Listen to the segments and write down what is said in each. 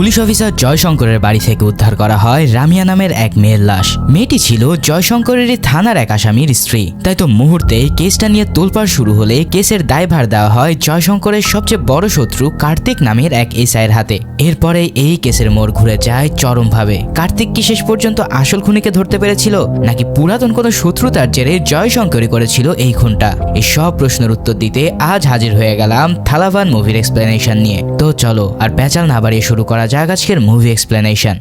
Police officer জয়শঙ্করের বাড়ি থেকে উদ্ধার করা হয় রামিয়া নামের এক মেয়ের লাশ। মেয়েটি ছিল জয়শঙ্করের থানার এক আসামির স্ত্রী। তাই তো মুহূর্তে কেসটা নিয়ে তোলপাড় শুরু হলে কেসের দায়ভার দেওয়া হয় জয়শঙ্করের সবচেয়ে বড় শত্রু কার্তিক নামের এক এসআইয়ের হাতে। এরপরে এই কেসের মোড় ঘুরে যায় চরমভাবে। কার্তিক কি শেষ পর্যন্ত আসল খুনিকে ধরতে পেরেছিল, নাকি পুরাতন কোনো শত্রুতার জেরে জয়শঙ্করই করেছিল এই খুনটা? এই সব প্রশ্নের উত্তর দিতে আজ হাজির হয়ে গেলাম থালাভান মুভির এক্সপ্লেনেশন নিয়ে। তো চলো, আর প্যাচাল না বাড়িয়ে শুরু করা যাক আজকের মুভি এক্সপ্লেনেশন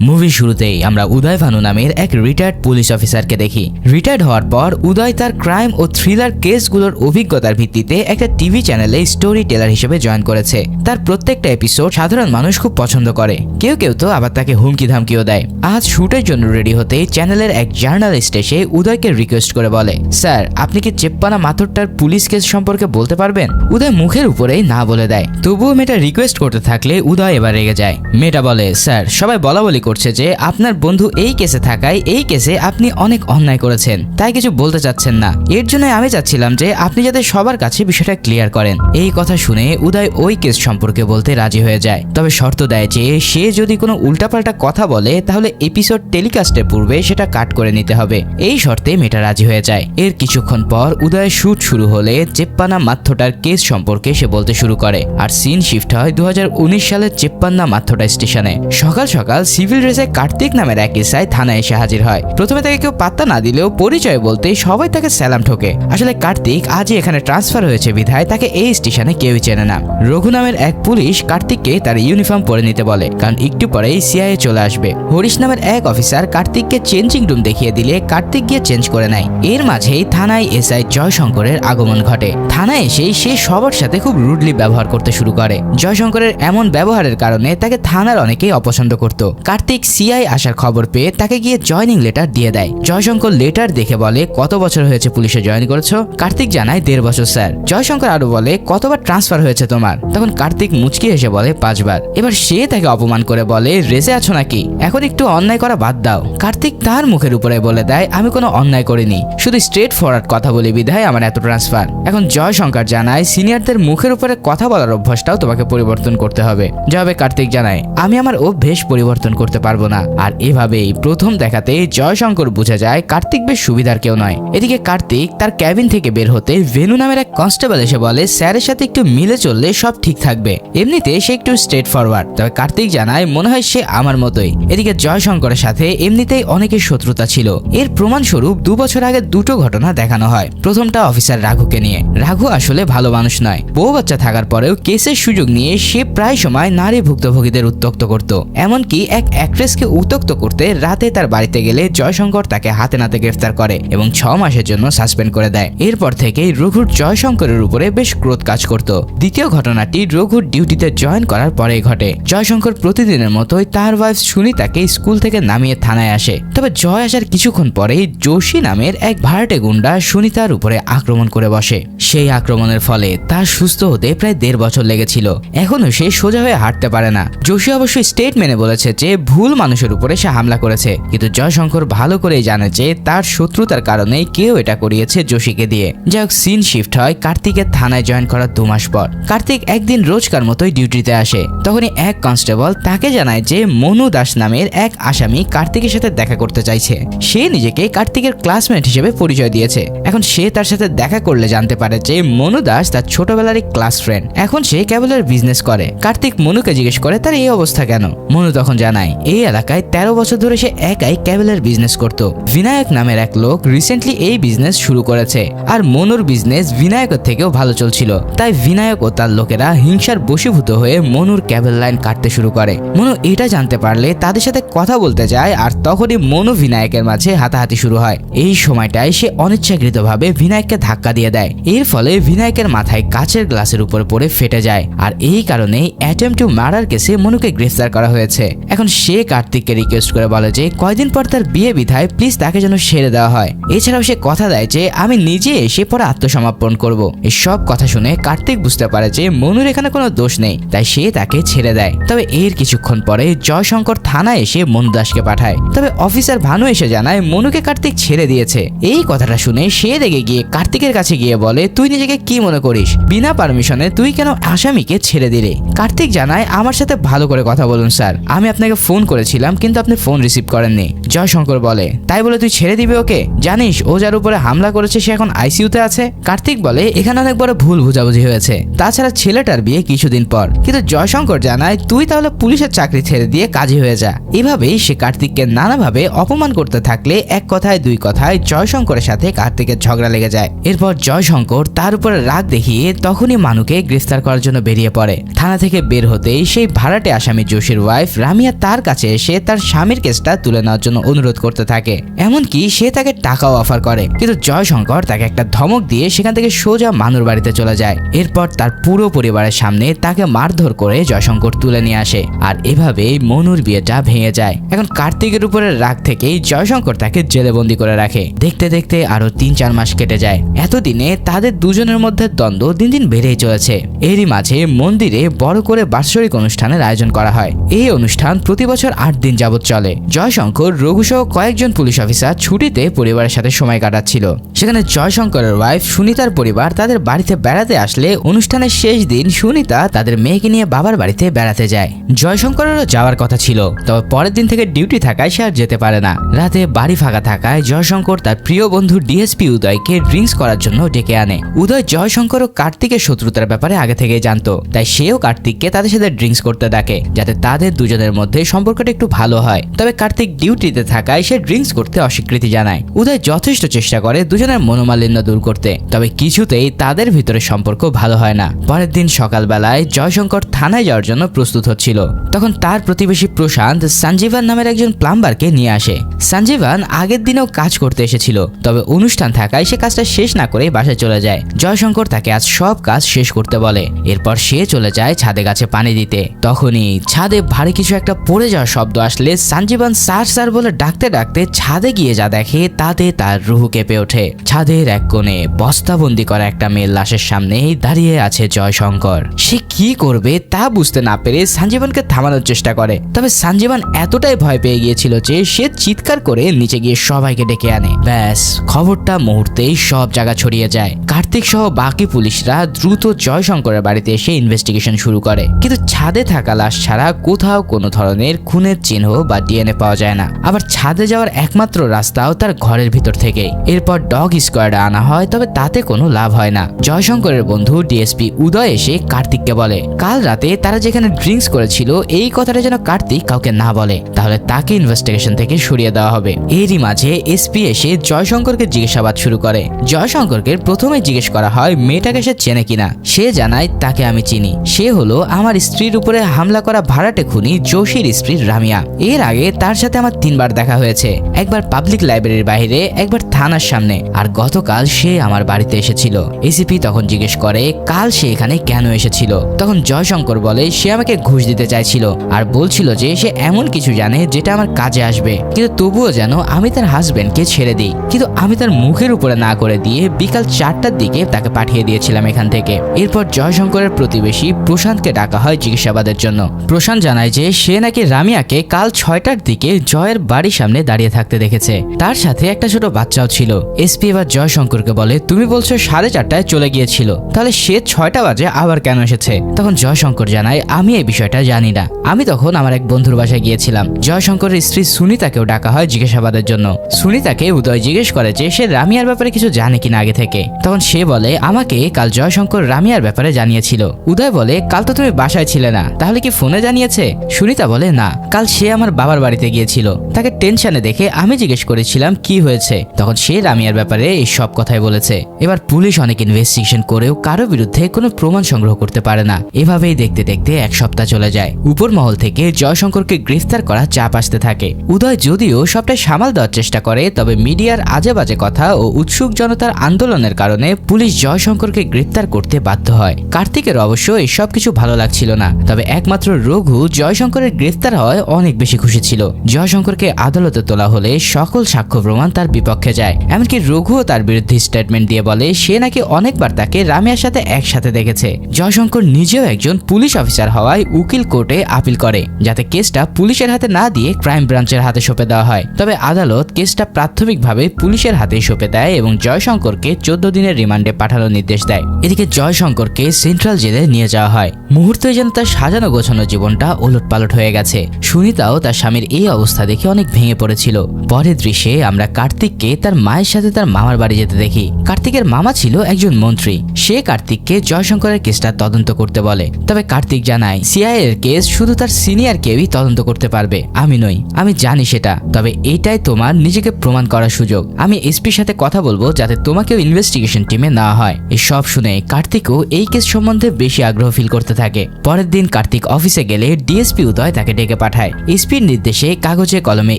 মুভি শুরুতেই আমরা উদয় ভানু নামের এক রিটায়ার্ড পুলিশ অফিসারকে দেখি। রিটায়ার্ড হওয়ার পর উদয় তার ক্রাইম ও থ্রিলার কেসগুলোর অভিজ্ঞতার ভিত্তিতে একটা টিভি চ্যানেলে স্টোরি টেলার হিসেবে জয়েন করেছে। তার প্রত্যেকটা এপিসোড সাধারণ মানুষ খুব পছন্দ করে। কেউ কেউ তো আবার তাকে হুমকি ধামকিও দেয়। আজ শুটের জন্য রেডি হতে চ্যানেলের এক জার্নালিস্ট এসে উদয়কে রিকোয়েস্ট করে বলে, স্যার, আপনি কি চেপ্পানা মাথরটার পুলিশ কেস সম্পর্কে বলতে পারবেন? উদয় মুখের উপরেই না বলে দেয়। তবুও মেয়েটা রিকোয়েস্ট করতে থাকলে উদয় এবার রেগে যায়। মেয়েটা বলে, স্যার, সবাই বলা বলি করছে যে আপনার বন্ধু এই কেসে থাকায় এই কেসে আপনি অনেক অন্যায় করেছেন। তাই কিছু বলতে চাচ্ছেন না। এর জন্য আমি চাচ্ছিলাম যে আপনি যাতে সবার কাছে বিষয়টা ক্লিয়ার করেন। এই কথা শুনে উদয় ওই কেস সম্পর্কে বলতে রাজি হয়ে যায়। তবে শর্ত দেয় যে সে যদি কোনো উল্টাপাল্টা কথা বলে, তাহলে এপিসোড টেলিকাস্টের পূর্বে সেটা কাট করে নিতে হবে। এই শর্তে মেয়েটা রাজি হয়ে যায়। এর কিছুক্ষণ পর উদয়ের শুট শুরু হলে চেপ্পানা মাথ্যটার কেস সম্পর্কে সে বলতে শুরু করে। আর সিন শিফট হয় দু হাজার উনিশ সালের চেপ্পান্না মাথ্যটা স্টেশনে। সকাল সকাল সিভিল ড্রেসে কার্তিক নামের এক এসআই থানায় এসে হাজির হয়। প্রথমে তাকে কেউ পাত্তা না দিলেও পরিচয় বলতে সবাই তাকে স্যালাম ঠোকে। আসলে কার্তিক আজই এখানে ট্রান্সফার হয়েছে বিধায়, তাকে এই স্টেশনে কেউই চেনে না। রঘু নামের এক পুলিশ কার্তিককে তার ইউনিফর্ম পরে নিতে বলে, কারণ একটু পরেই সিআইএ চলে আসবে। হরিশ নামের এক অফিসার কার্তিককে চেঞ্জিং রুম দেখিয়ে দিলে কার্তিক গিয়ে চেঞ্জ করে নেয়। এর মাঝেই থানায় এসআই জয়শঙ্করের আগমন ঘটে। থানায় এসেই সে সবার সাথে খুব রুডলি ব্যবহার করতে শুরু করে। জয়শঙ্করের এমন ব্যবহারের কারণে তাকে থানার অনেকেই অপছন্দ করত। কার্তিক সিআই আসার খবর পেয়ে তাকে গিয়ে জয়নিং লেটার দিয়ে দেয়। জয়শঙ্কর লেটার দেখে বলে, কত বছর হয়েছে পুলিশে জয়েন করেছ? কার্তিক জানায়, দেড় বছর, স্যার। জয়শঙ্কর আরও বলে, কতবার ট্রান্সফার হয়েছে তোমার? তখন কার্তিক মুচকি এসে বলে, পাঁচবার। এবার সে তাকে অপমান করে বলে, রেসে আছো নাকি? এখন একটু অন্যায় করা বাদ দাও। কার্তিক তার মুখের উপরে বলে দেয়, আমি কোনো অন্যায় করিনি। শুধু স্ট্রেট ফরওয়ার্ড কথা বলি, বিধায় আমার এত ট্রান্সফার। এখন জয়শঙ্কর জানায়, সিনিয়রদের মুখের উপরে কথা বলার অভ্যাসটাও তোমাকে পরিবর্তন করতে হবে। জবাবে কার্তিক জানায়, আমি আমার অভ্যেস পরিবর্তন করতে পারব না। আর এভাবেই প্রথম দেখাতে জয়শঙ্কর বুঝে যায় কার্তিক বেশ সুবিধার কেউ নয়। এদিকে কার্তিক তার ক্যাবিন থেকে বের হতে ভেনু নামের এক কনস্টেবল এসে বলে, স্যারের সাথে একটু মিলে চললে সব ঠিক থাকবে। এমনিতে সে একটু স্ট্রেট ফরওয়ার্ড তবে কার্তিক জানায় মনে হয় সে আমার মতোই। এদিকে জয়শঙ্করের সাথে এমনিতেই অনেকের শত্রুতা ছিল। এর প্রমাণস্বরূপ দু বছর আগে দুটো ঘটনা দেখানো হয়। প্রথমটা অফিসার রাঘুকে নিয়ে। রাঘু আসলে ভালো মানুষ নয়। বউ বাচ্চা থাকার পরেও কেসের সুযোগ নিয়ে সে প্রায় সময় নারী ভুক্তভোগীদের উত্তক্ত করত। এমনকি এক অ্যাক্ট্রেসকে উত্তক্ত করতে রাতে তার বাড়িতে গেলে জয়শঙ্কর তাকে হাতে নাতে গ্রেফতার করে এবং ছ মাসের জন্য সাসপেন্ড করে দেয়। এরপর থেকেই রঘুর জয়শঙ্করের উপরে বেশ ক্রোধ কাজ করত। দ্বিতীয় ঘটনাটি রঘুর ডিউটিতে জয়েন করার পরেই ঘটে। জয়শঙ্কর প্রতিদিনের মতোই তার ওয়াইফ সুনিতাকে স্কুল থেকে নামিয়ে থানায় আসে। তবে জয় আসার কিছুক্ষণ পরেই যোশী নামের এক ভাড়াটে গুন্ডা সুনিতার উপরে আক্রমণ করে বসে। সেই আক্রমণের ফলে তার সুস্থ হতে প্রায় দেড় বছর লেগেছিল। এখনও সে সোজা হয়ে হাঁটতে পারে না। যোশী অবশ্যই স্টেট মেনে বলেছে যে ভুল মানুষের উপরে সে হামলা করেছে। কিন্তু জয়শঙ্কর ভালো করে জানে যে তার শত্রুতার কারণে কেউ এটা করিয়েছে যোশীকে দিয়ে। যাই হোক সিন শিফট হয়, কার্তিকের থানায় জয়েন করার দু মাস পর। কার্তিক একদিন রোজকার মতোই ডিউটিতে আসে। তখনই এক কনস্টেবল তাকে জানায় যে মনু দাস নামের এক আসামি কার্তিকের সাথে দেখা করতে চাইছে। সে নিজেকে কার্তিকের ক্লাসমেট হিসেবে পরিচয় দিয়েছে। এখন সে তার সাথে দেখা করলে জানতে পারে যে মনু দাস তার ছোটবেলার এক ক্লাস ফ্রেন্ড এখন সে কেবলের বিজনেস করে। কার্তিক মনুকে জিজ্ঞেস করে, তার এই অবস্থা কেন? মনু তখন জানায় এই এলাকায় তেরো বছর ধরে সে একাই ক্যাবেলের বিজনেস করত। বিনায়ক নামের এক লোক রিসেন্টলি এই বিজনেস শুরু করেছে আর মনুর বিজনেস বিনায়কের থেকেও ভালো চলছিল। তাই বিনায়ক ও তার লোকেরা হিংসার বশীভূত হয়ে মনুর ক্যাবেল লাইন কাটতে শুরু করে। মনু এটা জানতে পারলে তাদের সাথে কথা বলতে যায় আর তখনই মনু বিনায়কের মাঝে হাতাহাতি শুরু হয়। এই সময়টায় সে অনিচ্ছাকৃতভাবে বিনায়ককে ধাক্কা দিয়ে দেয়। এর ফলে বিনায়কের মাথায় কাচের গ্লাসের উপর পড়ে ফেটে যায়। আর এই কারণেই অ্যাটেম্প টু মার্ডার কেসে মনুকে গ্রেফতার করা হয়েছে। এখন এখন সে কার্তিককে রিকোয়েস্ট করে বলে যে, কয়দিন পর তার বিয়ে বিধায় প্লিজ তাকে যেন সেরে দেওয়া হয়। এছাড়াও সে কথা দেয় যে, আমি নিজে এসে পরে আত্মসমর্পণ করব। এই সব কথা শুনে কার্তিক বুঝতে পারে যে, মনুর এখানে কোনো দোষ নেই, তাই সে তাকে ছেড়ে দেয়। তবে এর কিছুক্ষণ পরে জয়শঙ্কর থানায় এসে মনু দাসকে পাঠায়। তবে অফিসার ভানু এসে জানায়, মনুকে কার্তিক ছেড়ে দিয়েছে। এই কথাটা শুনে সে রেগে গিয়ে কার্তিকের কাছে গিয়ে বলে, তুই নিজেকে কি মনে করিস? বিনা পারমিশনে তুই কেন আসামিকে ছেড়ে দিলে? কার্তিক জানায়, আমার সাথে ভালো করে কথা বলুন, স্যার। আমি আপনাকে ফোন করেছিলাম, কিন্তু আপনি ফোন রিসিভ করেননি। জয়শঙ্কর বলে, তাই বলে তুই ছেড়ে দিবি ওকে? জানিস, ও যার উপরে হামলা করেছে, সে এখন আইসিইউতে আছে? কার্তিক বলে, এখানে অনেক বড় ভুল বুঝাবুঝি হয়েছে। তাছাড়া ছেলেটার বিয়ে কিছুদিন পর। কিন্তু জয়শঙ্কর জানায়, তুই তাহলে পুলিশের চাকরি ছেড়ে দিয়ে কাজী হয়ে যা। এভাবেই সে কার্তিককে নানাভাবে অপমান করতে থাকলে, এক কথায় দুই কথায় জয়শঙ্করের সাথে কার্তিকের ঝগড়া লেগে যায়। এরপর জয়শঙ্কর তার উপরে রাগ দেখিয়ে তখনই মানুকে গ্রেফতার করার জন্য বেরিয়ে পড়ে। থানা থেকে বের হতেই সেই ভাড়াটে আসামি জোশীর ওয়াইফ রামিয়া তার কাছে এসে তার স্বামীর কেসটা তুলে নেওয়ার জন্য অনুরোধ করতে থাকে। এমনকি সে তাকে টাকাও অফার করে। কিন্তু জয়শঙ্কর তাকে একটা ধমক দিয়ে সেখান থেকে সোজা মানুর বাড়িতে চলে যায়। এরপর তার পুরো পরিবারের সামনে তাকে মারধর করে জয়শঙ্কর তুলে নিয়ে আসে। আর এভাবেই মনুর বিয়েটা ভেঙে যায়। এখন কার্তিকের উপরে রাগ থেকেই জয়শঙ্কর তাকে জেলে বন্দি করে রাখে। দেখতে দেখতে আরও তিন চার মাস কেটে যায়। এতদিনে তাদের দুজনের মধ্যে দ্বন্দ্ব দিন দিন বেড়েই চলেছে। এরই মাঝে মন্দিরে বড় করে বাৎসরিক অনুষ্ঠানের আয়োজন করা হয়। এই অনুষ্ঠান প্রতি বছর আট দিন যাবৎ চলে। জয়শঙ্কর রঘুসহ কয়েকজন পুলিশ অফিসার ছুটিতে পরিবারের সাথে সময় কাটাচ্ছিল। সেখানে জয়শঙ্করের ওয়াইফ সুনিতার পরিবার তাদের বাড়িতে বেড়াতে আসলে অনুষ্ঠানের শেষ দিন সুনিতা তাদের মেয়েকে নিয়ে বাবার বাড়িতে বেড়াতে যায়। জয়শঙ্করেরও যাওয়ার কথা ছিল, তবে পরের দিন থেকে ডিউটি থাকায় সে আর যেতে পারে না। রাতে বাড়ি ফাঁকা থাকায় জয়শঙ্কর তার প্রিয় বন্ধু ডিএসপি উদয়কে ড্রিঙ্কস করার জন্য ডেকে আনে। উদয় জয়শঙ্কর ও কার্তিকের শত্রুতার ব্যাপারে আগে থেকে জানতো, তাই সেও কার্তিককে তাদের সাথে ড্রিঙ্কস করতে ডাকে, যাতে তাদের দুজনের মধ্যে সম্পর্কটা একটু ভালো হয়। তবে কার্তিক ডিউটিতে থাকায় সে ড্রিঙ্কস করতে অস্বীকৃতি জানায়। উদয় যথেষ্ট চেষ্টা করে দুজনের মনোমালিন্য দূর করতে। তবে কিছুতেই তাদের ভিতরে সম্পর্ক ভালো হয় না। পরের দিন সকালবেলায় জয়শঙ্কর থানায় যাওয়ার জন্য প্রস্তুত হচ্ছিল। তখন তার প্রতিবেশী প্রশান্ত সঞ্জীবান নামের একজন প্লাম্বারকে নিয়ে আসে। সঞ্জীবান আগের দিনেও কাজ করতে এসেছিল। তবে অনুষ্ঠান থাকায় সে কাজটা শেষ না করে বাসায় চলে যায়। জয়শঙ্কর তাকে আজ সব কাজ শেষ করতে বলে। এরপর সে চলে যায় ছাদে গাছে পানি দিতে। তখনই ছাদে ভারী কিছু একটা পড়ে যাওয়ার শব্দ আসলে সঞ্জীবান স্যার স্যার বলে ডাকতে ডাকতে ছাদে গিয়ে যা দেখে তাতে তার রুহু কেঁপে ওঠে। ছাদের এক কোণে বস্তাবন্দি করা একটা মেয়ের লাশের সামনেই দাঁড়িয়ে আছে জয়শঙ্কর। সে কি করবে তা বুঝতে না পেরে সঞ্জীবনকে থামানোর চেষ্টা করে। তবে সঞ্জীবন এতটাই ভয় পেয়ে গিয়েছিল যে সে চিৎকার করে নিচে গিয়ে সবাইকে ডেকে আনে। ব্যাস, খবরটা মুহূর্তেই সব জায়গা ছড়িয়ে যায়। কার্তিক সহ বাকি পুলিশরা দ্রুত জয়শঙ্করের বাড়িতে এসে ইনভেস্টিগেশন শুরু করে। কিন্তু ছাদে থাকা লাশ ছাড়া কোথাও কোনো ধরনের খুনের চিহ্ন বা ডিএনএ পাওয়া যায় না। আবার ছাদে যাওয়ার একমাত্র রাস্তাও তার ঘরের ভিতর থেকে এরপর ডগ স্কোয়াডে আনা হয়, তবে তাতে কোনো লাভ হয় না। জয়শঙ্করের বন্ধু ডিএসপি উদয় এসে কার্তিককে বলে, কাল রাতে তারা যেখানে ড্রিঙ্কস করেছিল, এই কথাটা যেন কার্তিক কাউকে না বলে। তাহলে তাকে ইনভেস্টিগেশন থেকে সরিয়ে দেওয়া হবে। এরই মাঝে এসপি এসে জয়শঙ্করকে জিজ্ঞাসাবাদ শুরু করে। জয়শঙ্করকে প্রথমে জিজ্ঞেস করা হয়, মেয়েটাকে সে চেনে কিনা? সে জানায়, তাকে আমি চিনি। সে হলো আমার স্ত্রীর উপরে হামলা করা ভাড়াটে খুনি যোশীর স্ত্রী রামিয়া। এর আগে তার সাথে আমার তিনবার দেখা হয়েছে। একবার পাবলিক লাইব্রেরির বাইরে, একবার থানার সামনে। আর গতকাল সে আমার বাড়িতে এসেছিল। এসিপি তখন জিজ্ঞেস করে, কাল সে এখানে কেন এসেছিল? তখন জয়শঙ্কর বলে, সে আমাকে ঘুষ দিতে চাইছিল। আর বলছিল যে, সে এমন কিছু জানে যেটা আমার কাজে আসবে। কিন্তু তবুও যেন আমি তার হাজবেন্ডকে ছেড়ে দিই। কিন্তু আমি তার মুখের উপরে না করে দিয়ে বিকাল চারটার দিকে তাকে পাঠিয়ে দিয়েছিলাম এখান থেকে। এরপর জয়শঙ্করের প্রতিবেশী প্রশান্তকে ডাকা হয় জিজ্ঞাসাবাদের জন্য। প্রশান্ত জানায় যে, সে নাকি রামিয়াকে কাল ছয়টার দিকে জয়ের বাড়ির সামনে দাঁড়িয়ে থাকতে দেখেছে। তার সাথে একটা ছোট বাচ্চাও ছিল। এসপি এবার জয়শঙ্করকে বলে, তুমি বলছো সাড়ে চারটায় চলে গিয়েছিল। তাহলে সে ছয়টা বাজে আবার কেন এসেছে? তখন জয়শঙ্কর জানায়, আমি এই বিষয়টা জানি না। আমি তখন আমার এক বন্ধুর বাসায় গিয়েছিলাম। জয়শঙ্করের স্ত্রী সুনিতাকেও ডাকা হয় জিজ্ঞাসাবাদের জন্য। সুনিতাকে উদয় জিজ্ঞেস করে যে, সে রামিয়ার ব্যাপারে কিছু জানে কিনা আগে থেকে? তখন সে বলে, আমাকে কাল জয়শঙ্কর রামিয়ার ব্যাপারে জানিয়েছিল। উদয় বলে, কাল তো তুমি বাসায় ছিলে না। তাহলে কি ফোনে জানিয়েছে? সুনিতা বলে না, কাল সে আমার বাবার বাড়িতে গিয়েছিল। তাকে টেনশনে দেখে আমি জিজ্ঞেস করেছিলাম, কি হয়েছে? তখন সে রামিয়ার ব্যাপারে এই সব কথাই বলেছে। এবার পুলিশ অনেক ইনভেস্টিগেশন করেও কারও বিরুদ্ধে কোনো প্রমাণ সংগ্রহ করতে পারে না। এভাবেই দেখতে দেখতে এক সপ্তাহ চলে যায়। উপর মহল থেকে জয়শঙ্করকে গ্রেফতার করা চাপ আসতে থাকে। উদয় যদিও সবটাই সামাল দেওয়ার চেষ্টা করে, তবে মিডিয়ার আজে বাজে কথা ও উৎসুক জনতার আন্দোলনের কারণে পুলিশ জয়শঙ্করকে গ্রেফতার করতে বাধ্য হয়। কার্তিকের অবশ্য এই সব কিছু ভালো লাগছিল না। তবে একমাত্র রঘু জয়শঙ্করের গ্রেফতার গ্রেফতার হওয়ায় অনেক বেশি খুশি ছিল। জয়শঙ্করকে আদালতে তোলা হলে সকল সাক্ষ্য প্রমাণ তার বিপক্ষে যায়। এমনকি রঘুও তার বিরুদ্ধে স্টেটমেন্ট দিয়ে বলে, সে নাকি অনেকবার তাকে রামিয়ার সাথে একসাথে দেখেছে। জয়শঙ্কর নিজেও একজন পুলিশ অফিসার হওয়ায় উকিল কোর্টে আপিল করে, যাতে কেসটা পুলিশের হাতে না দিয়ে ক্রাইম ব্রাঞ্চের হাতে সঁপে দেওয়া হয়। তবে আদালত কেসটা প্রাথমিকভাবে পুলিশের হাতে সঁপে দেয় এবং জয়শঙ্করকে চোদ্দ দিনের রিমান্ডে পাঠানোর নির্দেশ দেয়। এদিকে জয়শঙ্করকে সেন্ট্রাল জেলে নিয়ে যাওয়া হয়। মুহূর্তে যেন তার সাজানো গোছানো জীবনটা ওলট পালট হয়ে গেছে সুনিতাও তার স্বামীর এই অবস্থা দেখে অনেক ভেঙে পড়েছিল। পরের দৃশ্যে আমরা কার্তিককে তার মায়ের সাথে তার মামার বাড়ি যেতে দেখি। কার্তিকের মামা ছিল একজন মন্ত্রী। সে কার্তিককে জয়শঙ্করের কেসটা তদন্ত করতে বলে। তবে কার্তিক জানায় সিআই এর কেস শুধু তার সিনিয়র কেউই তদন্ত করতে পারবে। আমি নই। আমি জানি সেটা। তবে এটাই তোমার নিজেকে প্রমাণ করার সুযোগ। আমি এসপির সাথে কথা বলব যাতে তোমাকেও ইনভেস্টিগেশন টিমে নেওয়া হয়। এই সব শুনে কার্তিকও এই কেস সম্বন্ধে বেশি আগ্রহ ফিল করতে থাকে। পরের দিন কার্তিক অফিসে গেলে ডিএসপি উদয় তাকে ডেকে পাঠায়। এসপির নির্দেশে কাগজে কলমে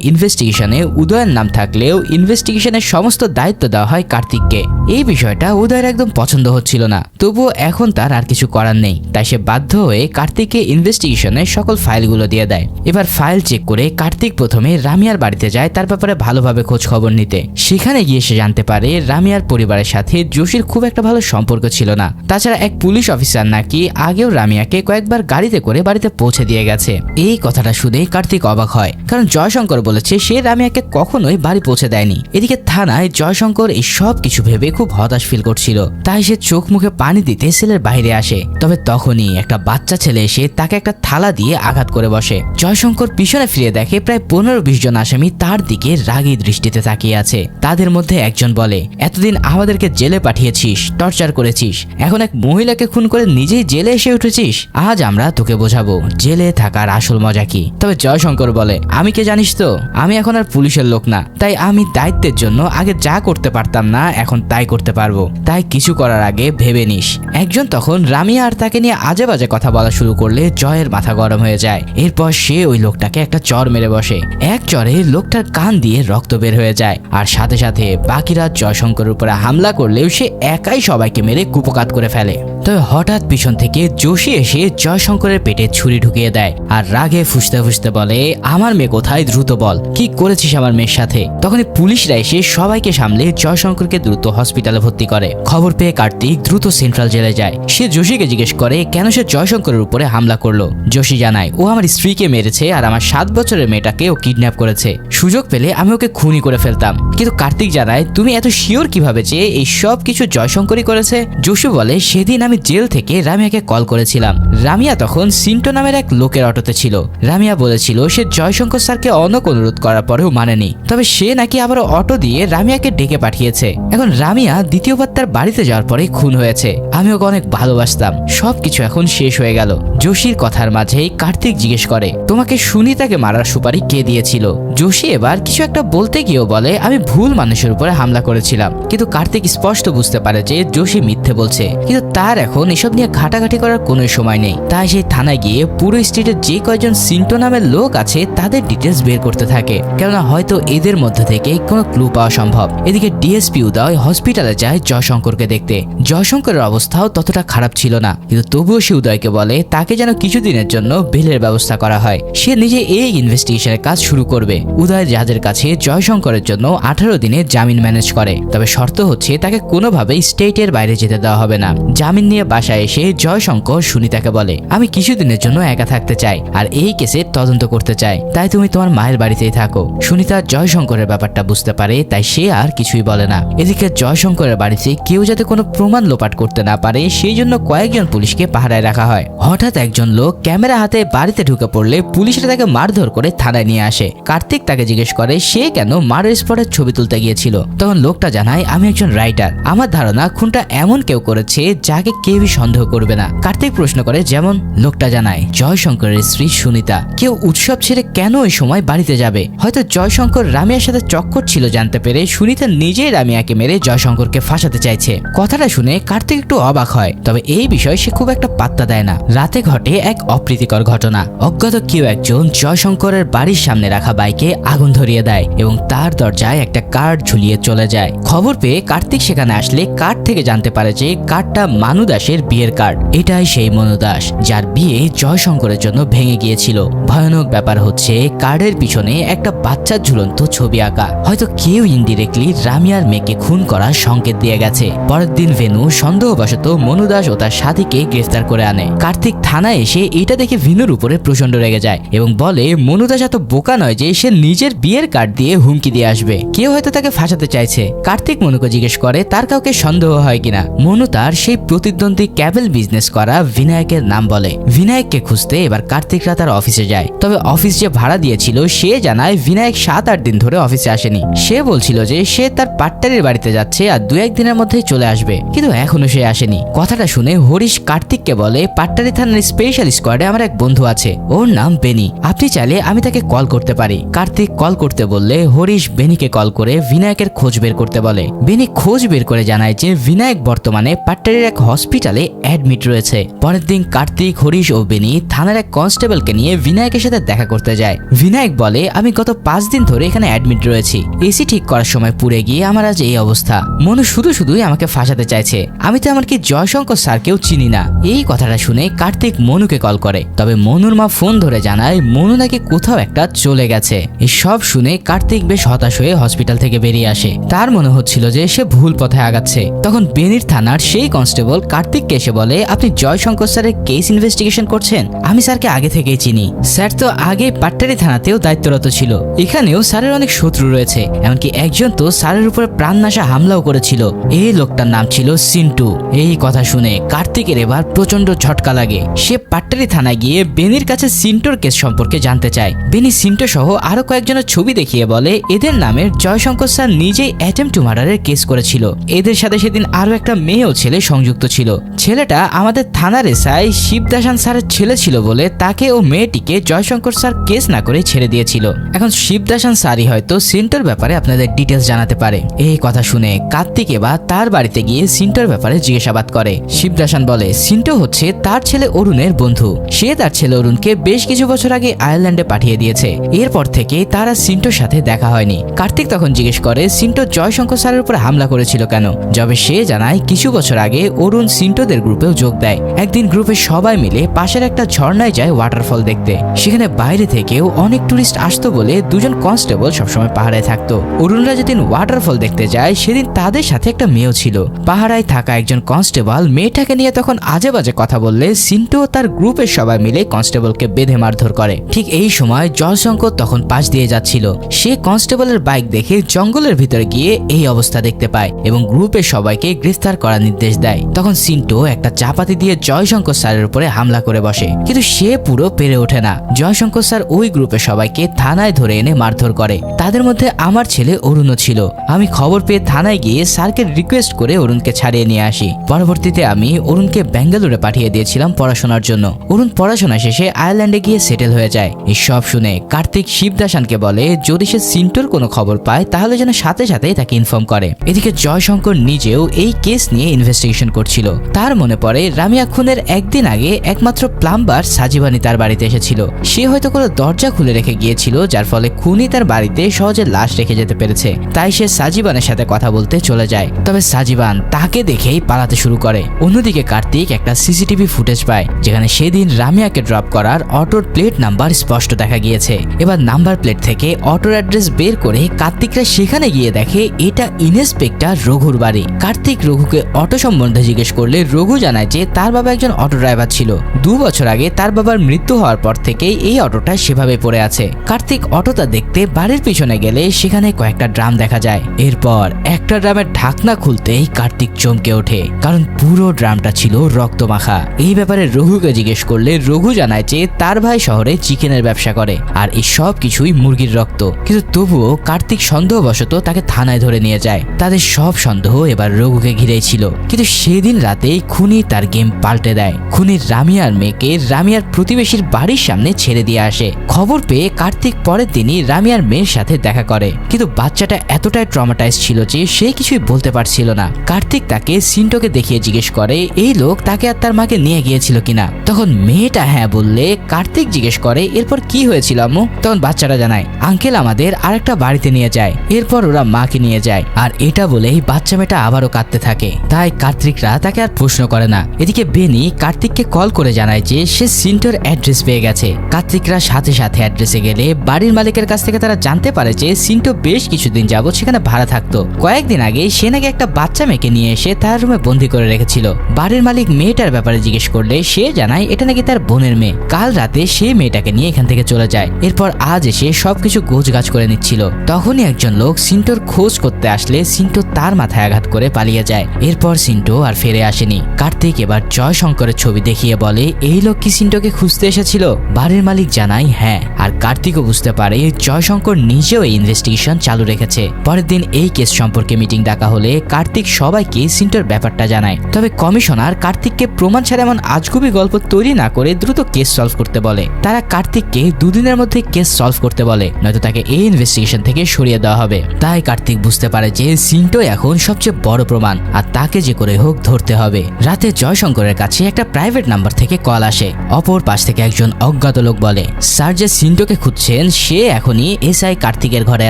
ইনভেস্টিগেশনে উদয়ের নাম থাকলেও ইনভেস্টিগেশনের সমস্ত দায়িত্ব দেওয়া হয় কার্তিককে। এই বিষয়টা উদয়ের একদম পছন্দ হচ্ছিল না। তবুও এখন তার আর কিছু করার নেই। তাই সে বাধ্য হয়ে কার্তিককে ইনভেস্টিগেশনের সকল ফাইলগুলো দিয়ে দেয়। এবার ফাইল চেক করে কার্তিক প্রথমে রামিয়ার বাড়িতে যায়, তার ব্যাপারে ভালোভাবে খোঁজ খবর নিতে। সেখানে গিয়ে সে জানতে পারে রামিয়ার পরিবারের সাথে জোশীর খুব একটা ভালো সম্পর্ক ছিল না। তাছাড়া এক পুলিশ অফিসার নাকি আগেও রামিয়াকে কয়েকবার গাড়িতে করে বাড়িতে পৌঁছে দিয়ে গেছে। এই কথাটা শুনে কার্তিক অবাক হয়, কারণ জয়শঙ্কর বলেছে সে রামিয়াকে কখনোই বাড়ি পৌঁছে দেয়নি। এদিকে থানায় জয়শঙ্কর এই সব কিছু ভেবে খুব হতাশ ফিল করছিল। তাই সে চোখ মুখে পানি দিতে সেলের বাইরে আসে। তবে তখনই একটা বাচ্চা ছেলে এসে তাকে একটা থালা দিয়ে আঘাত করে বসে। জয়শঙ্কর পিছনে ফিরে দেখে প্রায় পনেরো বিশ জন আসামি তার দিকে রাগী দৃষ্টিতে তাকিয়ে আছে। তাদের মধ্যে একজন বলে, এতদিন আমাদেরকে জেলে পাঠিয়েছিস, টর্চার করেছিস। এখন এক মহিলাকে খুন করে নিজেই জেলে এসে উঠেছিস। আজ আমরা তোকে বোঝাবো, জেলে থাকার আসল মজা কি? তবে জয়শঙ্কর বলে, আমি কে জানিস তো? আমি এখন আর পুলিশের লোক না। তাই আমি দায়িত্বের জন্য আগে যা করতে পারতাম না, এখন তাই করতে পারব। তাই কিছু করার আগে ভেবে নিস। একজন তখন রামিয়া আর তাকে নিয়ে আজে বাজে কথা বলা শুরু করলে জয়ের মাথা গরম হয়ে যায়। এরপর সে ওই লোকটাকে একটা চর মেরে বসে। এক চরে লোকটার কান দিয়ে রক্ত বের হয়ে যায়। আর সাথে সাথে বাকিরা জয়শঙ্করের উপরে হামলা করলেও সে একাই সবাইকে মেরে কুপকাত করে ফেলে। তবে হঠাৎ পিছন থেকে যোশী এসে জয়শঙ্করের পেটে ছুরি ঢুকিয়ে দেয় আর রাগে ফুসতে ফুসতে বলে, আমার মেয়ে কোথায়? দ্রুত বল। কি করেছিস আমার মেয়ের সাথে? তখনই পুলিশরা এসে সবাইকে সামলে জয়শঙ্করকে দ্রুত হসপিটালে ভর্তি করে। খবর পেয়ে কার্তিক দ্রুত সেন্ট্রাল জেলে যায়। সে যোশীকে জিজ্ঞেস করে, কেন সে জয়শঙ্করের উপরে হামলা করল? যোশী জানায়, ও আমার স্ত্রীকে মেরেছে আর আমার সাত বছরের মেয়েটাকে ও কিডন্যাপ করেছে। সুযোগ পেলে আমি ওকে খুনি করে ফেলতাম। কিন্তু কার্তিক জানায়, তুমি এত শিওর কীভাবে যে এই সব কিছু জয়শঙ্করই করেছে? যোশী বলে, সেদিন আমি জেল থেকে রামিয়াকে কল করেছিলাম। রামিয়া তখন সিন্টো নামের এক লোকের অটোতে ছিল। রামিয়া বলেছিল সে জয়শঙ্কর স্যারকে অনেক অনুরোধ করার পরেও মানেনি। তবে সে নাকি আবার অটো দিয়ে রামিয়াকে ডেকে পাঠিয়েছে। এখন রামিয়া দ্বিতীয়বার তার বাড়িতে যাওয়ার পরে খুন হয়েছে। আমি ওকে অনেক ভালোবাসতাম। সবকিছু এখন শেষ হয়ে গেল। যোশীর কথার মাঝেই কার্তিক জিজ্ঞেস করে, তোমাকে সুনিতাকে মারার সুপারি কে দিয়েছিল? যোশী এবার কিছু একটা বলতে গিয়েও বলে, আমি ভুল মানুষের উপরে হামলা করেছিলাম। কিন্তু কার্তিক স্পষ্ট বুঝতে পারে যে যোশী মিথ্যে বলছে। কিন্তু তার এখন এসব নিয়ে ঘাটাঘাটি করার কোনো সময় নেই। তাই সেই থানায় গিয়ে পুরো স্ট্রিটের যে কয়জন সিন্টো নামের লোক আছে, তাদের ডিটেলস বের করতে থাকে। কেননা হয়তো এদের মধ্যে থেকে কোনো ক্লু পাওয়া সম্ভব। এদিকে ডিএসপি উদয় হসপিটালে যায় জয়শঙ্করকে দেখতে। জয়শঙ্করের অবস্থাও ততটা খারাপ ছিল না। কিন্তু তবুও সে উদয়কে বলে, তাকে যেন কিছুদিনের জন্য বেলের ব্যবস্থা করা হয়। সে নিজে এই ইনভেস্টিগেশনের কাজ শুরু করবে। উদয় জাজের কাছে জয়শঙ্করের জন্য আঠারো দিনে জামিন ম্যানেজ করে। তবে শর্ত হচ্ছে, তাকে কোনোভাবেই স্টেটের বাইরে যেতে দেওয়া হবে না। জামিন নিয়ে বাসায় এসে জয়শঙ্কর সুনিতাকে বলে, আমি কিছুদিনের জন্য একা থাকতে চাই আর এই কেসে তদন্ত করতে চাই। তাই তুমি তোমার মায়ের বাড়িতেই থাকো। সুনিতা জয়শঙ্করের ব্যাপারটা বুঝতে পারে, তাই সে আর কিছুই বলে না। এদিকে জয়শঙ্করের বাড়িতে কেউ যাতে কোনো প্রমাণ লোপাট করতে না পারে, সেই জন্য কয়েকজন পুলিশকে পাহারায় রাখা হয়। হঠাৎ একজন লোক ক্যামেরা হাতে বাড়িতে ঢুকে পড়লে পুলিশরা তাকে মারধর করে থানায় নিয়ে আসে। কার্তিক তাকে জিজ্ঞেস করে, সে কেন মার্ডার স্পটের ছবি তুলতে গিয়েছিল? তখন লোকটা জানায়, আমি একজন রাইটার। আমার ধারণা, খুনটা এমন কেউ করেছে যাকে কেউই সন্দেহ করবে না। কার্তিক প্রশ্ন করে, যেমন লোকটা জানায়, জয়শঙ্করের স্ত্রী সুনিতা, কেউ উৎসব ছেড়ে কেন ওই সময় বাড়িতে যাবে? হয়তো জয়শঙ্কর রামিয়ার সাথে চক্কর ছিল জানতে পেরে সুনিতা নিজেই রামিয়াকে মেরে জয়শঙ্করকে ফাঁসাতে চাইছে। কথাটা শুনে কার্তিক একটু অবাক হয়, তবে এই বিষয়ে সে খুব একটা পাত্তা দেয় না। রাতে ঘটে এক অপ্রীতিকর ঘটনা। অজ্ঞাত কেউ একজন জয়শঙ্করের বাড়ির সামনে রাখা বাইকে আগুন ধরিয়ে দেয় এবং তার দরজায় একটা কার্ড ঝুলিয়ে চলে যায়। খবর পেয়ে কার্তিক সেখানে আসলে কার্ড থেকে জানতে পারে যে কার্ডটা মানুদা দাসের বিয়ের কার্ড এটাই সেই মনু দাস যার বিয়ে জয়শঙ্করের জন্য ভেঙে গিয়েছিল। ভয়ানক ব্যাপার হচ্ছে কার্ডের পিছনে একটা বাচ্চার ঝুলন্ত ছবি আঁকা। হয়তো কেউ ইনডিরেক্টলি রামিয়ার মেয়েকে খুন করার সংকেত দিয়ে গেছে। পরের দিন ভেনু সন্দেহবশত মনু দাস ও তার সাথীকে গ্রেফতার করে আনে। কার্তিক থানায় এসে এটা দেখে ভেনুর উপরে প্রচণ্ড রেগে যায় এবং বলে মনু দাস এত বোকা নয় যে সে নিজের বিয়ের কার্ড দিয়ে হুমকি দিয়ে আসবে। কেউ হয়তো তাকে ফাঁসাতে চাইছে। কার্তিক মনুকে জিজ্ঞেস করে, তার কাউকে সন্দেহ হয় কিনা? মনু তার সেই প্রতিদ্বন্দ্বী ক্যাবেল বিজনেস করা বিনায়কের নাম বলে। বিনায়ককে খুঁজতে এবার কার্তিকরা তার অফিসে যায়। তবে অফিস যে ভাড়া দিয়েছিল, সে জানায় বিনায়ক সাত আট দিন ধরে অফিসে আসেনি। সে বলছিল যে সে তার পাট্টারির বাড়িতে যাচ্ছে আর দু একদিনের মধ্যেই চলে আসবে। কিন্তু এখনও সে আসেনি। কথাটা শুনে হরিশ কার্তিককে বলে পাট্টারি থানার স্পেশাল স্কোয়াডে আমার এক বন্ধু আছে। ওর নাম বেনি আপনি চাইলে আমি তাকে কল করতে পারি। কার্তিক কল করতে বললে হরিশ বেনিকে কল করে বিনায়কের খোঁজ বের করতে বলে। বেনি খোঁজ বের করে জানায় যে বিনায়ক বর্তমানে পাট্টারির এক হসপিটালে অ্যাডমিট রয়েছে। পরের দিন কার্তিক, হরিশ ও বেনি থানার এক কনস্টেবলকে নিয়ে বিনায়কের সাথে দেখা করতে যায়। বিনায়ক বলে, আমি গত পাঁচ দিন ধরে এখানে অ্যাডমিট রয়েছি। এসি ঠিক করার সময় পুড়ে গিয়ে আমার আজ এই অবস্থা। মনু শুধু শুধুই আমাকে ফাঁসাতে চাইছে। আমি তো এমনকি জয়শঙ্কর স্যারকেও চিনি না। এই কথাটা শুনে কার্তিক মনুকে কল করে। তবে মনুর মা ফোন ধরে জানায়, মনু নাকি কোথাও একটা চলে গেছে। সব শুনে কার্তিক বেশ হতাশ হয়ে হসপিটাল থেকে বেরিয়ে আসে। তার মনে হচ্ছিল যে সে ভুল পথে আগাচ্ছে। তখন বেনির থানার সেই কনস্টেবল কার্তিককে এসে বলে, আপনি জয়শঙ্কর স্যারের কেস ইনভেস্টিগেশন করছেন? আমি স্যারকে আগে থেকেই চিনি। স্যার তো আগে পাট্টারি থানাতেও দায়িত্বরত ছিল। এখানেও স্যারের অনেক শত্রু রয়েছে। এমনকি একজন তো স্যারের উপরে প্রাণনাশা হামলাও করেছিল। এই লোকটার নাম ছিল সিন্টু। এই কথা শুনে কার্তিকের এবার প্রচণ্ড ঝটকা লাগে। সে পাট্টারি থানায় গিয়ে বেনির কাছে সিন্টোর কেস সম্পর্কে জানতে চায়। বেনি সিন্টো সহ আরও কয়েকজনের ছবি দেখিয়ে বলে, এদের নামের জয়শঙ্কর স্যার নিজেই অ্যাটেম টু মার্ডারের কেস করেছিল। এদের সাথে সেদিন আরও একটা মেয়েও ছেলে সংযুক্ত ছিল। ছেলেটা আমাদের থানার এসআই শিবদাসান স্যারের ছেলে ছিল বলে তাকে ও মেয়েটিকে জয়শঙ্কর স্যার কেস না করে ছেড়ে দিয়েছিল। এখন শিবদাসান স্যারই হয়তো সিন্টোর ব্যাপারে আপনাদের ডিটেলস জানাতে পারে। এই কথা শুনে কার্তিক এবার তার বাড়িতে গিয়ে সিন্টোর ব্যাপারে জিজ্ঞাসাবাদ করে। শিবদাসান বলে, সিন্টো হচ্ছে তার ছেলে অরুণের বন্ধু। সে তার ছেলে অরুণকে বেশ কিছু বছর আগে আয়ারল্যান্ডে পাঠিয়ে দিয়েছে। এরপর থেকে তারা সিন্টোর সাথে দেখা হয়নি। কার্তিক তখন জিজ্ঞেস করে, সিন্টো জয়শঙ্কর স্যারের উপর হামলা করেছিল কেন? যবে সে জানায়, কিছু বছর আগে অরুণ সিন্টোদের গ্রুপেও যোগ দেয়। একদিন গ্রুপের সবাই মিলে পাশের একটা ঝর্ণায় যায় ওয়াটারফল দেখতে। সেখানে বাইরে থেকেও অনেক টুরিস্ট আসতো বলে দুজন কনস্টেবল সবসময় পাহাড়ায় থাকতো। অরুণরা যেদিন ওয়াটারফল দেখতে যায়, সেদিন তাদের সাথে একটা মেয়েও ছিল। পাহাড়ায় থাকা একজন কনস্টেবল মেয়েটাকে নিয়ে তখন আজে বাজে কথা বললে সিন্টু তার গ্রুপের সবাই মিলে কনস্টেবলকে বেঁধে মারধর করে। ঠিক এই সময় জয়শঙ্কর তখন পাশ দিয়ে যাচ্ছিল। সে কনস্টেবলের বাইক দেখে জঙ্গলের ভিতরে গিয়ে এই অবস্থা দেখতে পায় এবং গ্রুপের সবাইকে গ্রেফতার করার নির্দেশ দেয়। তখন সিন্টু একটা চাপাতি দিয়ে জয়শঙ্কর স্যারের উপরে হামলা করে বসে। কিন্তু সে পুরো পেরে ওঠে না। জয়শঙ্কর স্যার ওই গ্রুপে সবাইকে থানায় ধরে এনে মারধর করে। তাদের মধ্যে আমার ছেলে অরুণও ছিল। আমি খবর পেয়ে থানায় গিয়ে স্যারকে রিকোয়েস্ট করে অরুণকে ছাড়িয়ে নিয়ে আসি। পরবর্তীতে আমি অরুণকে বেঙ্গালুরে পাঠিয়ে দিয়েছিলাম পড়াশোনার জন্য। অরুণ পড়াশোনা শেষে আয়ারল্যান্ডে গিয়ে সেটেল হয়ে যায়। এই সব শুনে কার্তিক শিবদাসানকে বলে, যদি সে সিন্টোর কোনো খবর পায়, তাহলে যেন সাথে সাথেই তাকে ইনফর্ম করে। এদিকে জয়শঙ্কর নিজেও এই কেস নিয়ে ইনভেস্টিগেশন করছিল। তার মনে পড়ে রামিয়া খুনের একদিন আগে একমাত্র প্লাম্বার সাজিবানি তার বাড়িতে এসেছিল। সে হয়তো কোনো দরজা খুলে রেখে গিয়েছিল, যার ফলে খুনি তার বাড়িতে সহজে লাশ রেখে যেতে পেরেছে। তাই সে সাজিবানের সাথে কথা বলতে চলে যায়। তবে সাজিবান তাকে দেখেই পালাতে শুরু করে। অন্যদিকে কার্তিক একটা সিসিটিভি ফুটেজ পায়, যেখানে সেদিন রামিয়াকে ড্রপ করার অটোর প্লেট নাম্বার স্পষ্ট দেখা গিয়েছে। এবার নাম্বার প্লেট থেকে অটোর অ্যাড্রেস বের করে কার্তিকরা সেখানে গিয়ে দেখে এটা ইন্সপেক্টর রঘুর বাড়ি। কার্তিক রঘুকে অটো সম্বন্ধে জিজ্ঞেস করলে রঘু জানায় যে তার বাবা একজন অটো ড্রাইভার ছিল। দু বছর আগে তার বাবার মৃত্যু হওয়ার পর থেকেই এই অটোটা সেভাবে পড়ে আছে। কার্তিক অটোটা দেখতে বাড়ির পিছনে গেলে সেখানে কয়েকটা ড্রাম দেখা যায়। এরপর একটা ড্রামের ঢাকনা খুলতেই কার্তিক চমকে ওঠে, কারণ পুরো ড্রামটা ছিল রক্তমাখা। এই ব্যাপারে রঘুকে জিজ্ঞেস করলে রঘু জানায় যে তার ভাই শহরে চিকেনের ব্যবসা করে, আর এই সব কিছুই মুরগির রক্ত। কিন্তু তবুও কার্তিক সন্দেহবশত তাকে থানায় ধরে নিয়ে যায়। তাদের সব সন্দেহ এবার রঘুকে ঘিরেই ছিল। কিন্তু সেদিন রাতেই খুনি তার গেম পাল্টে দেয়। খুনির রামিয়ার মেয়েকে রামিয়ার প্রতিবেশীর বাড়ির সামনে ছেড়ে দিয়ে আসে। খবর পেয়ে কার্তিক পরের দিনই রামিয়ার মেয়ের সাথে দেখা করে। কিন্তু বাচ্চাটা এতটাই ট্রমাটাইজ ছিল যে সে কিছুই বলতে পারছিল না। কার্তিক তাকে সিন্টোকে দেখিয়ে জিজ্ঞেস করে, এই লোক তাকে আর তার মাকে নিয়ে গিয়েছিল কিনা? তখন মেয়েটা হ্যাঁ বললে, কার্তিক জিজ্ঞেস করে, এরপর কি হয়েছিল আম্মু? তখন বাচ্চাটা জানায়, আঙ্কেল আমাদের আরেকটা বাড়িতে নিয়ে যায়। এরপর ওরা মাকে নিয়ে যায়। আর এটা বলেই বাচ্চা মেয়েটা আবারও কাঁদতে থাকে। তাই কার্তিকরা তাকে আর প্রশ্ন করে না। এদিকে বেনি কার্তিককে কল করে জানায় যে সে সিন্টোর অ্যাড্রেস পেয়ে গেছে। কার্তিকরা সাথে সাথে অ্যাড্রেসে গেলে বাড়ির মালিকের কাছ থেকে তারা জানতে পারে যে সিন্টো বেশ কিছুদিন যাবৎ সেখানে ভাড়া থাকতো। কয়েকদিন আগে সে নাকি একটা বাচ্চা মেয়েকে নিয়ে এসে তার রুমে বন্দি করে রেখেছিল। বাড়ির মালিক মেয়েটার ব্যাপারে জিজ্ঞেস করলে সে জানায় এটা নাকি তার বোনের মেয়ে। কাল রাতে সে মেয়েটাকে নিয়ে এখান থেকে চলে যায়। এরপর আজ এসে সবকিছু গোছ গাছ করে নিচ্ছিল। তখনই একজন লোক সিন্টোর খোঁজ করতে আসলে সিন্টো তার মাথায় আঘাত করে পালিয়ে যায়। এরপর সিন্টো আর ফিরে আসেনি। কার্তিক এবার জয় শঙ্করের ছবি দেখিয়ে বলে, এই লোক কি সিন্টোকে খুঁজতে এসেছিল? বাড়ির মালিক জানায় হ্যাঁ। আর কার্তিকও বুঝতে পারে, জয়শঙ্কর নিজেও এই ইনভেস্টিগেশন চালু রেখেছে। পরের দিন এই কেস সম্পর্কে মিটিং ডাকা হলে কার্তিক সবাইকে সিন্টোর ব্যাপারটা জানায়। তবে কমিশনার কার্তিককে প্রমাণ ছাড়া এমন আজগুবি গল্প তৈরি না করে দ্রুত কেস সলভ করতে বলে। তারা কার্তিককে দুদিনের মধ্যে কেস সলভ করতে বলে, নয়তো তাকে এই ইনভেস্টিগেশন থেকে সরিয়ে দেওয়া হবে। তাই কার্তিক বুঝতে পারে যে সিন্টো এখন সবচেয়ে বড় প্রমাণ, আর তাকে যে করে হোক ধরতে হবে। রাতে জয়শঙ্করের কাছে একটা প্রাইভেট নাম্বার থেকে কল আসে। অপর পাশ থেকে একজন অজ্ঞাত লোক বলে স্যার যে সিন্টোকে খুঁজছেন, সে এখনই এসআই কার্তিকের ঘরে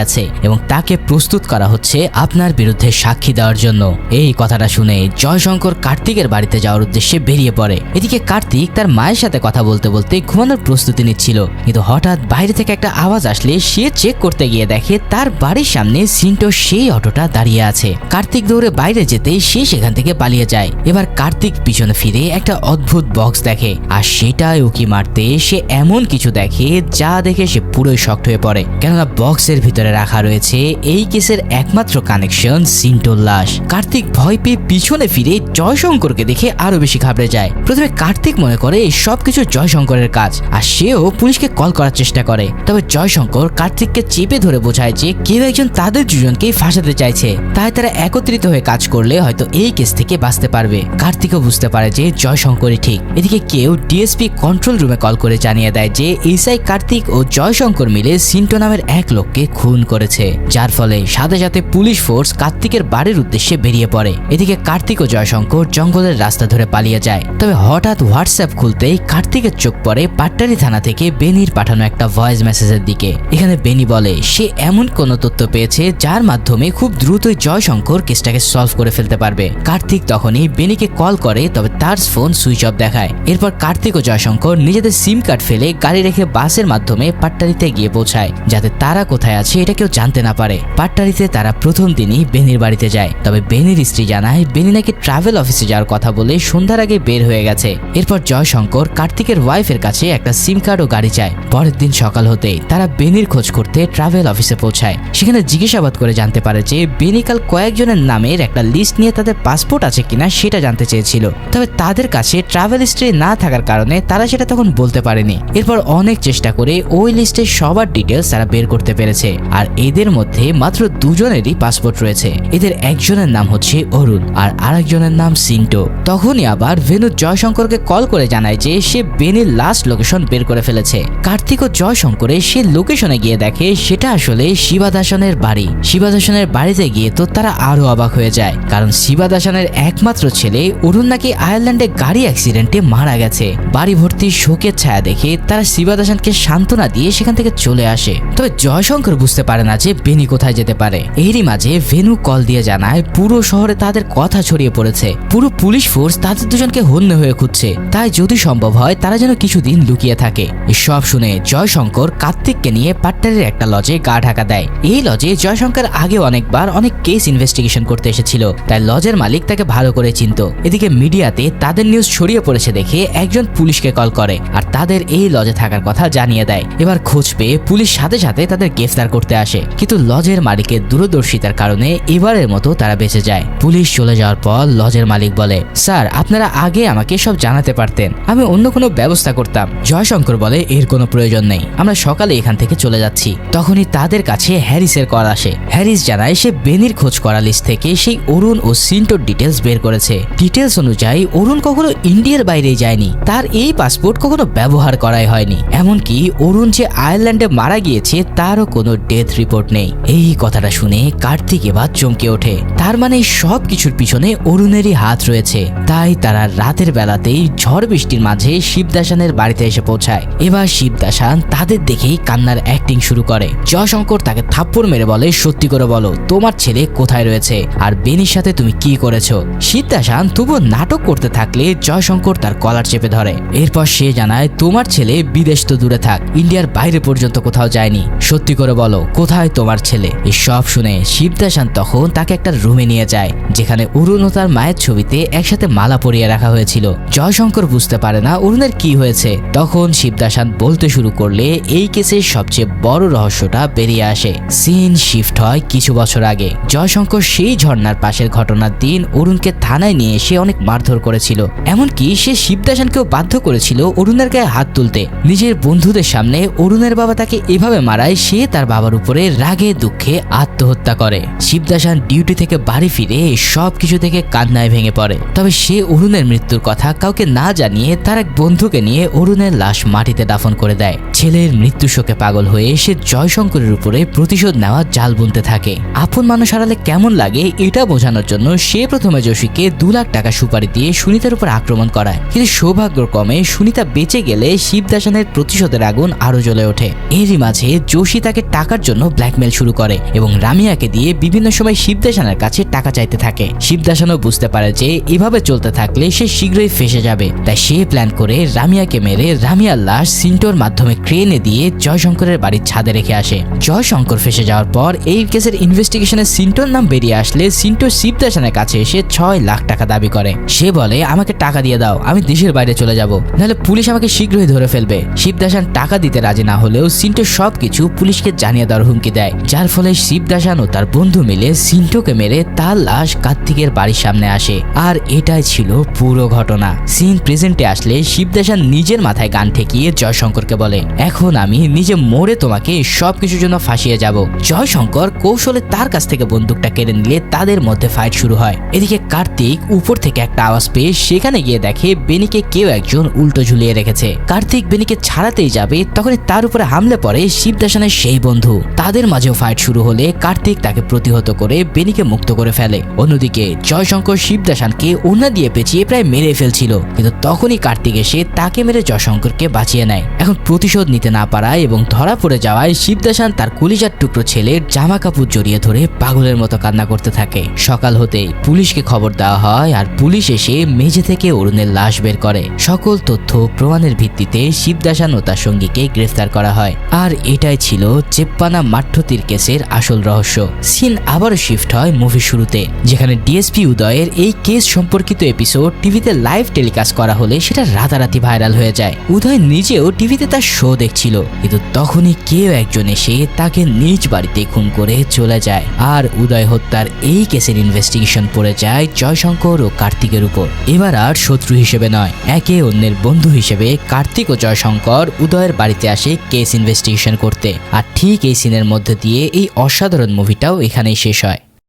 আছে এবং তাকে প্রস্তুত করা হচ্ছে আপনার বিরুদ্ধে সাক্ষী দেওয়ার জন্য। এই কথাটা শুনে জয়শঙ্কর কার্তিকের বাড়িতে যাওয়ার উদ্দেশ্যে বেরিয়ে পড়ে। এদিকে কার্তিক তার মায়ের সাথে কথা বলতে বলতে ঘুমানোর প্রস্তুতি নিচ্ছিল, কিন্তু হঠাৎ বাইরে থেকে একটা আওয়াজ আসলে সে চেক করতে গিয়ে দেখে তার বাড়ির সামনে সিন্টো সেই অটোটা দাঁড়িয়ে আছে। কার্তিক দৌড়ে বাইরে যেতেই সে সেখান থেকে পালিয়ে যায়। এবার কার্তিক পিছনে ফিরে একটা অদ্ভুত বক্স দেখে, আর সেটাই উকি মারতে সে এমন কিছু দেখে যা দেখে সে পুরোই শক্ট হয়ে পড়ে। কেননা বক্সের ভিতরে রাখা রয়েছে এই কেসের একমাত্র কানেকশন সিন্টোর লাশ। কার্তিক ভয় পেয়ে পিছনে ফিরে জয়শঙ্করকে দেখে আরও বেশি ঘাবড়ে যায়। প্রথমে কার্তিক মনে করে সবকিছু জয়শঙ্করের কাজ, আর সেও পুলিশকে কল করার চেষ্টা করে। তবে জয়শঙ্কর কার্তিককে চেপে ধরে বোঝায় যে কেউ একজন তাদের দুজনকেই ফাঁসাতে চাইছে। তাই তারা একত্রিত হয়ে কাজ করলে হয়তো এই কেস থেকে বাঁচতে পারবে। কার্তিকও বুঝতে পারে যে জয়শঙ্করই ঠিক। এদিকে কেউ ডিএসপি কন্ট্রোল রুমে কল করে জানিয়ে দেয় যে এসআই কার্তিক ও জয়শঙ্কর মিলে সিন্টো নামের এক লোককে খুন করেছে। যার ফলে সাথে সাথে পুলিশ ফোর্স কার্তিকের বাড়ির উদ্দেশ্যে বেরিয়ে পড়ে। এদিকে কার্তিক ও জয়শঙ্কর জঙ্গলের রাস্তা ধরে পালিয়ে যায়। তবে হঠাৎ হোয়াটসঅ্যাপ খুলতেই কার্তিকের চোখ পড়ে পাট্টারি থানা থেকে বেনির পাঠানো একটা ভয়েস মেসেজের দিকে। এখানে বেনি বলে, সে এমন কোন তথ্য পেয়েছে যার মাধ্যমে খুব দ্রুতই জয়শঙ্কর কেসটাকে সলভ করে ফেলতে পারবে। কার্তিক তখনই বেনিকে কল করে, তবে তার ফোন সুইচ অফ দেখায়। এরপর কার্তিক ও জয়শঙ্কর নিজেদের সিম কার্ড ফেলে গাড়ি রেখে বাসের মাধ্যমে পাট্টারিতে গিয়ে পৌঁছায়, যাতে তারা কোথায় আছে এটা কেউ জানতে না পারে। পাট্টারিতে তারা প্রথম দিনই বেনির বাড়িতে যায়, তবে বেনির স্ত্রী জানায়, বেনি নাকি ট্রাভেল অফিসে যাওয়ার কথা বলে সন্ধ্যার আগে বের হয়ে গেছে। এরপর জয়শঙ্কর কার্তিকের ওয়াইফের কাছে একটা সিম কার্ড ও গাড়ি চায়। পরের দিন সকাল হতেই তারা বেনির খোঁজ করতে ট্রাভেল অফিসে পৌঁছায়। সেখানে জিজ্ঞাসাবাদ করে জানতে পারে যে, বেনি কাল কয়েকজনের নামের একটা লিস্ট নিয়ে তাদের পাসপোর্ট আছে কিনা সেটা জানতে চেয়েছিল। তবে তাদের কাছে ট্রাভেল হিস্ট্রি না থাকার কারণে তারা সেটা তখন বলতে পারেনি। এরপর অনেক চেষ্টা করে ওই লিস্টে সবার ডিটেলস তারা বের করতে পেরেছে। আর এদের মধ্যে মাত্র দুজনেরই পাসপোর্ট রয়েছে। এদের একজনের নাম হচ্ছে অরুণ আর আরেকজনের নাম সিন্টো তখনই আবার ভেনু জয়শঙ্করকে কল করে জানায় যে সে বেনির লাস্ট লোকেশন বের করে ফেলেছে। কার্তিক ও জয়শঙ্করে সে লোকেশনে গিয়ে দেখে সেটা আসলে শিবাদাসনের বাড়ি। শিবাদাসনের বাড়িতে গিয়ে তো তারা আরও অবাক হয়ে যায়। কারণ শিবাদাসনের একমাত্র ছেলে অরুণ নাকি আয়ারল্যান্ডে গাড়ি অ্যাক্সিডেন্টে মারা গেছে। বাড়ি ভর্তি শোকের ছায়া দেখে তারা শিবাদাসনকে সান্ত্বনা দিয়ে সেখান থেকে চলে আসে। তবে জয়শঙ্কর বুঝতে পারে না যে বেনি কোথায় যেতে পারে। এরই মাঝে ভেনু কল দিয়ে জানায়, পুরো শহরে তাদের কথা ছড়িয়ে পড়েছে। পুরো পুলিশ ফোর্স তাদের দুজনকে হন্য হয়ে খুঁজছে। তাই যদি সম্ভব হয়, তারা যেন কিছুদিন লুকিয়ে থাকে। সব শুনে জয়শঙ্কর কার্তিককে নিয়ে পাট্টারের একটা লজে গা ঢাকা দেয়। এই লজে জয়শঙ্কর আগে অনেকবার অনেক কেস ইনভেস্টিগেশন করতে এসেছিল। তাই লজের মালিক তাকে ভালো করে চিনত এদিকে মিডিয়াতে তাদের নিউজ ছড়িয়ে পড়েছে দেখে একজন পুলিশকে কল করে আর তাদের এই লজে থাকার কথা জানিয়ে দেয়। এবার খোঁজ পেয়ে পুলিশ সাথে সাথে তাদের গ্রেফতার করতে আসে। কিন্তু লজের মালিকের দূরদর্শিতার কারণে এবারের মতো তারা বেঁচে যায়। পুলিশ চলে যাওয়ার পর লজের মালিক বলে, স্যার, আপনারা আগে আমাকে সব জানাতে পারতেন। আমি অন্য কোনো ব্যবস্থা করতাম। জয়শঙ্কর বলে এর কোনো প্রয়োজন নেই। আমরা সকালে এখান থেকে চলে যাচ্ছি। তখনই তাদের কাছে হ্যারিসের কল আসে। হ্যারিস জানায় সে বেনির খোঁজ করা লিস্ট থেকে সেই অরুণ ও সিন্টোর ডিটেলস বের করেছে। ডিটেলস অনুযায়ী, অরুণ কখনো ইন্ডিয়ার বাইরে যায়নি। তার এই পাসপোর্ট কখনো ব্যবহার করাই হয়নি। এমনকি অরুণ যে আয়ারল্যান্ডে মারা গিয়েছে, তারও কোনো ডেথ রিপোর্ট নেই। এই কথাটা শুনে কার্তিক এবার চমকে ওঠে। তার মানে সব কিছুর পিছনে অরুণেরই হাত রয়েছে। তাই তারা রাতের বেলাতেই ঝড় বৃষ্টির মাঝে শিবদাসানের বাড়িতে এসে পৌঁছায়। এবার শিবদাসান তাদের দেখেই কান্নার অ্যাক্টিং শুরু করে। জয়শঙ্কর তাকে থাপ্পড় মেরে বলে, সত্যি করে বলো, তোমার ছেলে কোথায় রয়েছে? আর বেনির সাথে তুমি কি করেছ? শীত শিবদাসান তবুও নাটক করতে থাকলে জয়শঙ্কর তার কলার চেপে ধরে। এরপর সে জানায়, তোমার ছেলে বিদেশ তো দূরে থাক, ইন্ডিয়ার বাইরে পর্যন্ত কোথাও যায়নি। সত্যি করে বলো, কোথায় তোমার ছেলে? এই সব শুনে শিবদাসান তখন তাকে একটা রুমে নিয়ে যায়, যেখানে অরুণ ও তার মায়ের ছবিতে একসাথে মালা পরিয়ে রাখা হয়েছিল। জয়শঙ্কর বুঝতে পারে না অরুণের কি হয়েছে। তখন শিবদাসান বলতে শুরু করলে এই কেসের সবচেয়ে বড় রহস্যটা বেরিয়ে আসে। সিন শিফট হয় কিছু বছর আগে। জয়শঙ্কর সেই ঝর্ণার পাশের ঘটনার দিন অরুণকে থানায় নিয়ে এসে অনেক মারধর করেছিল। এমনকি সে শিবদাসানকেও বাধ্য করেছিল অরুণের গায়ে হাত তুলতে। নিজের বন্ধুদের সামনে অরুণের বাবা তাকে এভাবে মারায়, সে তার বাবার উপরে রাগে, দুঃখে আত্মহত্যা করে। শিবদাসান ডিউটি থেকে বাড়ি ফিরে সব কিছু থেকে কান্নায় ভেঙে পড়ে। তবে সে অরুণের মৃত্যুর কথা কাউকে না জানিয়ে তার এক বন্ধুকে নিয়ে অরুণের লাশ মাটিতে দাফন করে দেয়। ছেলের মৃত্যু শোকে পাগল হয়ে সে জয়শঙ্করের উপরে প্রতিশোধ নেওয়া জাল বুনতে থাকে। আপন মানুষ হারালে কেমন লাগে এটা বোঝানোর জন্য সে প্রথমে যোশীকে দু লাখ টাকা সুপারি দিয়ে সুনিতার উপর আক্রমণ করায়। কিন্তু সৌভাগ্যক্রমে সুনিতা বেঁচে গেলে শিবদাসানের প্রতিশোধের আগুন আরও জ্বলে ওঠে। এরই মাঝে যোশী তাকে টাকার জন্য ব্ল্যাকমেল শুরু করে এবং রামিয়াকে দিয়ে বিভিন্ন সময় শিবদাসানের কাছে টাকা চাইতে থাকে। শিবদাসানও বুঝতে পারে যে এভাবে চলতে থাকলে সে শীঘ্রই ফেসে যাবে। তাই সে প্ল্যান করে রামিয়াকে মেরে রামিয়ার লাশ সিন্টোর মাধ্যমে ক্রেনে দিয়ে জয়শঙ্করের বাড়ির ছাদে রেখে আসে। জয়শঙ্কর ফেসে যাওয়ার পর এই কেসের ইনভেস্টিগেশনে সিন্টোর নাম বেরিয়ে আসলে সিন্টো শিবদাসানের কাছে এসে ছয় লাখ টাকা দাবি করে। সে বলে, আমাকে টাকা দিয়ে দাও, আমি দেশের বাইরে চলে যাব। নাহলে পুলিশ আমাকে শীঘ্রই ধরে ফেলবে। শিবদাসান টাকা দিতে রাজি না হলেও সিন্টো সবকিছু পুলিশকে জানিয়ে দেওয়ার হুমকি দেয়, যার ফলে শিবদাসান ও তার বন্ধু মিলে সিন্টোকে মেরে তার লাশ কার্তিকের বাড়ির সামনে আসে। আর এটাই ছিল পুরো ঘটনা। সিন প্রেজেন্টে আসলে শিবদাসান নিজের মাথায় গান ঠেকিয়ে জয়শঙ্করকে বলে, এখন আমি নিজে মরে তোমাকে সবকিছুর জন্য ফাঁসিয়ে যাব। জয়শঙ্কর কৌশলে তার কাছ থেকে বন্দুকটা কেড়ে নিলে তাদের মধ্যে ফাইট শুরু হয়। এদিকে কার্তিক উপর থেকে একটা আওয়াজ পেয়ে সেখানে গিয়ে দেখে বেনিকে কেউ একজন উল্টো ঝুলিয়ে রেখেছে। কার্তিক বেনিকে ছাড়াতেই যাবে, তখনই তার উপরে হামলে পড়ে শিবদাসানের সেই বন্ধু। তাদের মাঝেও ফাইট শুরু হলে কার্তিক তাকে প্রতিহত করে বেনিকে মুক্ত করে ফেলে। অন্যদিকে জয়শঙ্কর শিবদাসানকে ওনা দিয়ে পেঁচিয়ে প্রায় মেরে ফেলছিল। কিন্তু তখনই কার্তিক এসে তাকে মেরে জয়শঙ্করকে বাঁচিয়ে নেয়। এখন প্রতিশোধ নিতে না পারায় এবং ধরা পড়ে যাওয়ায় শিবদাসান তার কলিজার টুকরো ছেলের জামা কাপড় জড়িয়ে ধরে পাগলের মতো কান্না করতে থাকে। সকাল হতেই পুলিশকে খবর দেওয়া হয় আর পুলিশ এসে মেঝে থেকে অরুণের লাশ বের করে। সকল তথ্য প্রমাণের ভিত্তিতে শিবদাসান ও তার সঙ্গীকে গ্রেফতার করা হয়। আর এটাই ছিল চেপ্পানা মাঠ্যতির কেসের আসল রহস্য। সিন আবারও শিফট হয় মুভি শুরুতে, যেখানে ডিএসপি উদয়ের এই কেস সম্পর্কিত এপিসোড টিভিতে লাইভ টেলিকাস্ট করা হলে সেটা রাতারাতি ভাইরাল হয়ে যায়। উদয় নিজেও টিভিতে তার শো দেখছিল, কিন্তু তখনই কেউ একজন এসে তাকে নিজ বাড়িতে খুন করে চলে যায়। আর উদয় হত্যার এই কেসের ইনভেস্টিগেশন পড়ে যায় জয়শঙ্কর ও কার্তিকের উপর। এবার আর শত্রু হিসেবে নয়, একে অন্যের বন্ধু হিসেবে কার্তিক ও জয়শঙ্কর উদয়ের বাড়িতে আসে কেস ইনভেস্টিগেশন করতে। আর ঠিক এই সিনের মধ্যে দিয়ে এই অসাধারণ মুভিটাও এখানেই শেষ হয়।